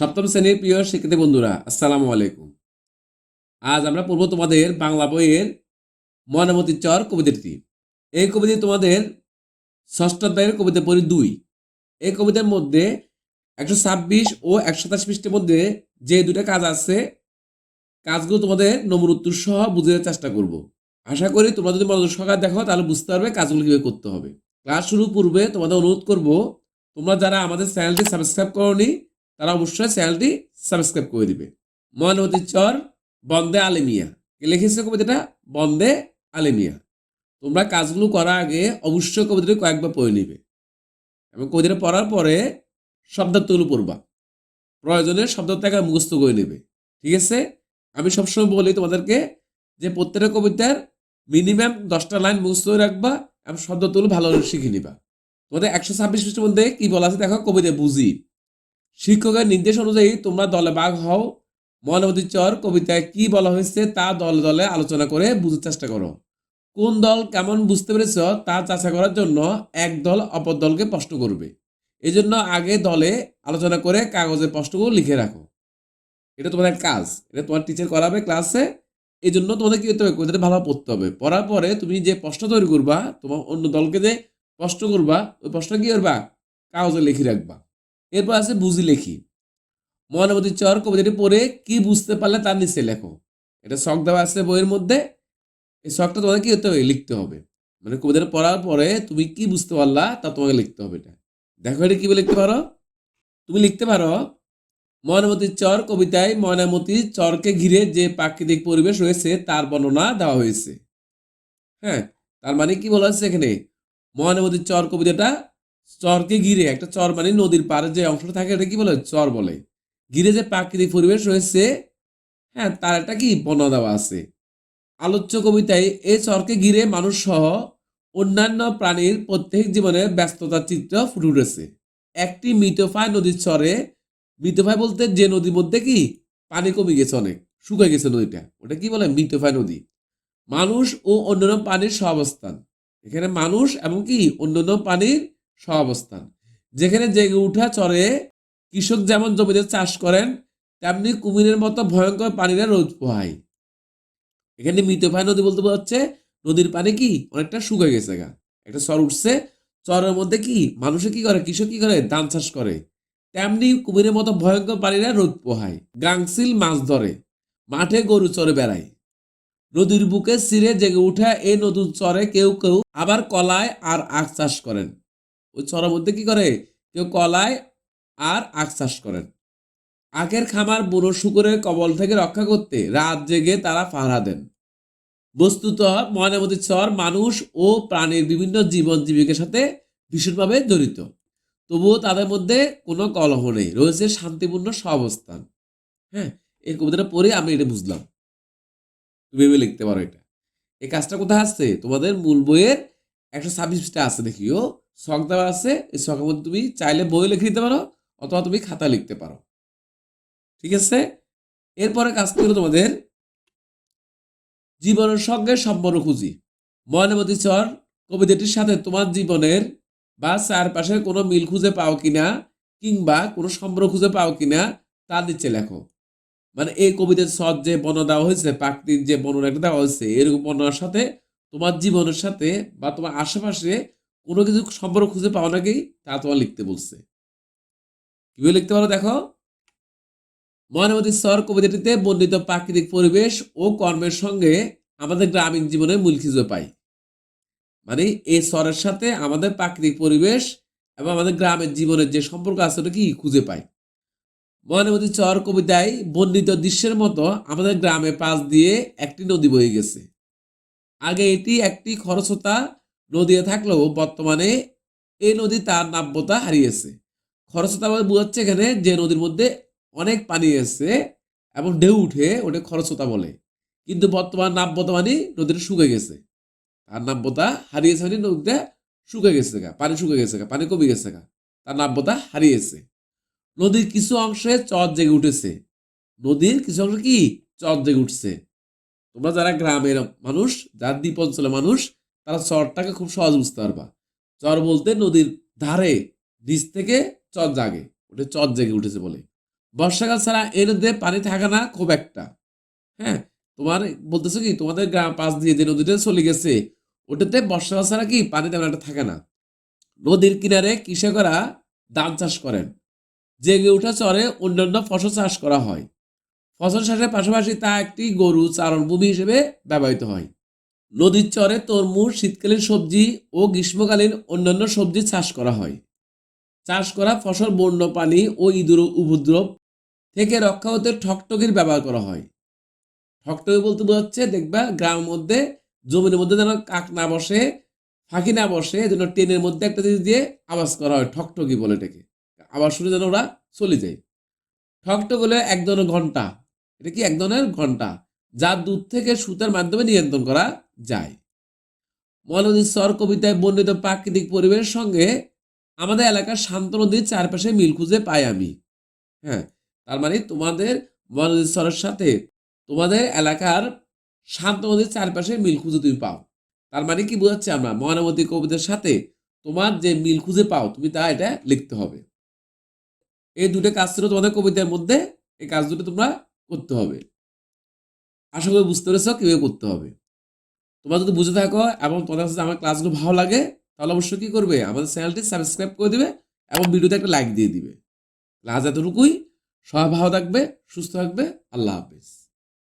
সপ্তম শ্রেণির প্রিয় শিক্ষার্থী বন্ধুরা, আসসালামু আলাইকুম। আজ আমরা পড়ব তোমাদের বাংলা বইয়ের ময়নামতি চর কবিতাটি এই কবিতা তোমাদের ষষ্ঠ অধ্যায়ের কবিতা পড়ি দুই। এই কবিতার মধ্যে একশো ছাব্বিশ ও একশো সাতাশ পৃষ্ঠের মধ্যে যে দুটা কাজ আছে, কাজগুলো তোমাদের নমুর উত্তর সহ বুঝতে চেষ্টা করব। আশা করি তোমরা যদি মনোযোগ সহকারে দেখো, তাহলে বুঝতে পারবে কাজগুলো কীভাবে করতে হবে। ক্লাস শুরু পূর্বে তোমাদের অনুরোধ করব, তোমরা যারা আমাদের চ্যানেলটি সাবস্ক্রাইব করনি তারা অবশ্যই চ্যানেলটি সাবস্ক্রাইব করে দিবে। মহানবতী চর, বন্দে আলেমিয়া লিখেছে কবিতাটা? বন্দে আলেমিয়া তোমরা কাজগুলো করার আগে অবশ্যই কবিতাটি কয়েকবার পড়ে নিবে। এবং কবিতাটা পড়ার পরে শব্দার্থগুলো পড়বা। প্রয়োজনে শব্দার্থকে মুখস্থ করে নেবে। ঠিক আছে? আমি সবসময় বলি তোমাদেরকে যে প্রত্যেকটা কবিতার মিনিমাম দশটা লাইন মুখস্থ করে রাখবা এবং শব্দগুলো ভালো করে শিখে নিবা। তোমাদের একশো ছাব্বিশ মধ্যে কি বলা আছে দেখো? কবিতা বুঝি। শিক্ষকের নির্দেশ অনুযায়ী তোমরা দলে ভাগ হও। মহানবতী চর কবিতায় কি বলা হয়েছে তা দলে দলে আলোচনা করে বুঝার চেষ্টা করো। কোন দল কেমন বুঝতে পেরেছ তা যাচাই করার জন্য এক দল অপর দলকে প্রশ্ন করবে। এই জন্য আগে দলে আলোচনা করে কাগজে প্রশ্নগুলো লিখে রাখো। এটা তোমাদের কাজ। এটা তোমার টিচার করাবে ক্লাসে এই জন্য তোমাদের কি করতে হবে? কবিতাটা ভালো পড়তে হবে। পড়ার পরে তুমি যে প্রশ্ন তৈরি করবা, তোমার অন্য দলকে যে প্রশ্ন করবা, ওই প্রশ্ন কি করবা? কাগজে লিখে রাখবা। এরপর আছে বুঝি লেখি। মহানবতী চর কবিতাটি পড়ে কি বুঝতে পারলে তার নিচে লেখো। এটা শখ দেওয়া আছে বইয়ের মধ্যে। এই শখটা তোমাকে কি করতে হবে? লিখতে হবে। মানে কবিতাটা পড়ার পরে তুমি কি বুঝতে পারলা তা তোমাকে লিখতে হবে এটা। দেখো এটা কি বলে লিখতে পারো? তুমি লিখতে পারো ময়নামতির চর কবিতায় ময়নামতির চরকে ঘিরে যে প্রাকৃতিক পরিবেশ রয়েছে তার বর্ণনা দেওয়া হয়েছে। হ্যাঁ তার মানে কি বলা হচ্ছে এখানে? ময়নামতির চর কবিতাটা চরকে ঘিরে, একটা চর মানে নদীর পাড়ে যে অংশটা থাকে, এটা কি বলে? চর বলে। ঘিরে যে প্রাকৃতিক পরিবেশ রয়েছে হ্যাঁ তার একটা কি বর্ণনা দেওয়া আছে। আলোচ্য কবিতায় এই চরকে ঘিরে মানুষ সহ অন্যান্য প্রাণীর প্রত্যেক জীবনের ব্যস্ততার চিত্র ফুটে উঠেছে। একটি মৃতফায় নদীর চরে, মৃতফায় বলতে যে নদীর মধ্যে কি? পানি কমে গেছে অনেক, শুকিয়ে গেছে নদীটা। ওটা কি বলে? মৃতফায় নদী। মানুষ ও অন্যান্য প্রাণীর সহাবস্থান। এখানে মানুষ এবং কি? অন্যান্য প্রাণীর সহাবস্থান যেখানে জেগে উঠা চরে কৃষক যেমন জমিতে চাষ করেন, তেমনি কুমিরের মতো ভয়ঙ্কর পানিরা রোদ পোহায়। এখানে মৃতপায় নদী বলতে হচ্ছে নদীর পানি কি অনেকটা শুকিয়ে গেছে গা। একটা চর উঠছে, চরের মধ্যে কি মানুষে কি করে, কৃষক কি করে, ধান চাষ করে? তেমনি কুমিরের মতো ভয়ঙ্কর পানিরা রোদ পোহায়। গাংসিল মাছ ধরে, মাঠে গরু চরে বেড়ায়। নদীর বুকে সিরে জেগে উঠা এই নদীর চরে কেউ কেউ আবার কলায় আর আখ চাষ করেন। ওই মধ্যে কি করে কেউ কলায় আর আখ চাষ করেন। আখের খামার বুড়ো শুকুরের কবল থেকে রক্ষা করতে রাত জেগে তারা পাহারা দেন। বস্তুত ময়নামতি চর মানুষ ও প্রাণীর বিভিন্ন জীবন জীবিকার সাথে ভীষণভাবে জড়িত। তবুও তাদের মধ্যে কোনো কলহ নেই, রয়েছে শান্তিপূর্ণ সহাবস্থান হ্যাঁ এই কবিতাটা পড়ে আমি এটা বুঝলাম। তুমি ভেবে লিখতে পারো এটা। এই কাজটা কোথায় আসছে? তোমাদের মূল বইয়ের একশো ছাব্বিশ পৃষ্ঠা আছে দেখিও। শখ দেওয়া আছে, এই শখের মধ্যে তুমি চাইলে বই লিখে দিতে পারো অথবা তুমি খাতা লিখতে পারো। ঠিক আছে? এরপরে কাজটি হলো তোমাদের জীবনের সঙ্গে সম্পর্ক খুঁজি। ময়নামতি চর কবিতাটির সাথে তোমার জীবনের বা চারপাশের কোনো মিল খুঁজে পাও কিনা কিংবা কোনো সম্পর্ক খুঁজে পাও কিনা তা নিচে লেখো। মানে এই কবিতার সৎ যে বর্ণনা দেওয়া হয়েছে, প্রাকৃতিক যে বর্ণনাটা দেওয়া হয়েছে, এরকম বর্ণনার সাথে তোমার জীবনের সাথে বা তোমার আশেপাশে কোনো কিছু সম্পর্ক খুঁজে পাও নাকি তা তোমার লিখতে বলছে। কীভাবে লিখতে পারো দেখো? ময়নামতি স্বর কবিতাটিতে বর্ণিত প্রাকৃতিক পরিবেশ ও কর্মের সঙ্গে আমাদের গ্রামীণ জীবনে মূল খুঁজে পাই মানে এই স্বরের সাথে আমাদের প্রাকৃতিক পরিবেশ এবং আমাদের গ্রামের জীবনের যে সম্পর্ক আছে ওটা কি খুঁজে পাই ময়নামতি চর কবিতায় বর্ণিত দৃশ্যের মতো আমাদের গ্রামে পাশ দিয়ে একটি নদী বয়ে গেছে। আগে এটি একটি খরস্রোতা নদী থাকলেও বর্তমানে এই নদী তার নাব্যতা হারিয়েছে। খরস্রোতা বলে বোঝাচ্ছে এখানে যে নদীর মধ্যে অনেক পানি এসছে এবং ঢেউ উঠে ওটা খরস্রোতা বলে। কিন্তু বর্তমান নাব্যতা মানে নদীটা শুকে গেছে। তার নাব্যতা হারিয়েছে মানে নদীটা শুকে গেছে গা, পানি শুকে গেছে গা, পানি কমে গেছে গা, তার নাব্যতা হারিয়েছে। নদীর কিছু অংশে চর জেগে উঠেছে। নদীর কিছু অংশ কি? চর জেগে উঠছে। তোমরা যারা গ্রামের মানুষ, যারা দ্বীপ অঞ্চলের মানুষ তারা চরটাকে খুব সহজ বুঝতে পারবা। চর বলতে নদীর ধারে, নিচ থেকে চর জাগে, ওটা চর জেগে উঠেছে বলে। বর্ষাকাল ছাড়া এই নদীতে পানি থাকে না খুব একটা। হ্যাঁ তোমার বলতেছো কি, তোমাদের গ্রাম পাশ দিয়ে যে নদীটা চলে গেছে, ওটাতে বর্ষাকাল ছাড়া কি পানি তেমন একটা থাকে না? নদীর কিনারে কৃষকরা ধান চাষ করেন। জেগে ওঠা চরে অন্যান্য ফসল চাষ করা হয়। ফসল চাষের পাশাপাশি তা একটি গরু চারণভূমি হিসেবে ব্যবহৃত হয়। নদীর চরে তরমুজ, শীতকালীন সবজি ও গ্রীষ্মকালীন অন্যান্য সবজি চাষ করা হয়। চাষ করা ফসল বন্য পানি ও ইঁদুর উপদ্রব থেকে রক্ষা হতে ঠকটকির ব্যবহার করা হয়। ঠকটকি বলতে বোঝাচ্ছে, দেখবা গ্রামের মধ্যে জমির মধ্যে যেন কাক না বসে, ফাঁকি না বসে, যেন টেনের মধ্যে একটা জিনিস দিয়ে আওয়াজ করা হয় ঠকটকি বলে এটাকে। আবার শুনে যেন ওরা চলে যায়। ঠকটক হলে এক ধরনের ঘণ্টা এটা কি এক ধরনের ঘণ্টা যা দুধ থেকে সুতার মাধ্যমে নিয়ন্ত্রণ করা যায়। মনোনীত স্বর কবিতায় বর্ণিত প্রাকৃতিক পরিবেশের সঙ্গে আমাদের এলাকার শান্ত নদীর চারপাশে মিল খুঁজে পাই আমি। হ্যাঁ তার মানে তোমাদের মনোনীত স্বরের সাথে তোমাদের এলাকার শান্ত নদীর চারপাশে মিল খুঁজে তুমি পাও। তার মানে কি বোঝাচ্ছে আমরা? মহানবতী কবিতার সাথে তোমার যে মিল খুঁজে পাও, তুমি তা এটা লিখতে হবে। এই দুটো কাজ ছিল তোমাদের কবিতার মধ্যে, এই কাজ দুটো তোমরা করতে হবে। আশা করি বুঝতে পেরেছ কীভাবে করতে হবে। তোমরা যদি বুঝে থাকো এবং তোমাদের কাছে আমার ক্লাসগুলো ভালো লাগে, তাহলে অবশ্যই কী করবে? আমাদের চ্যানেলটি সাবস্ক্রাইব করে দিবে এবং ভিডিওতে একটা লাইক দিয়ে দিবে। ক্লাস এতটুকুই। সবাই ভালো থাকবে, সুস্থ থাকবে। আল্লাহ হাফিজ।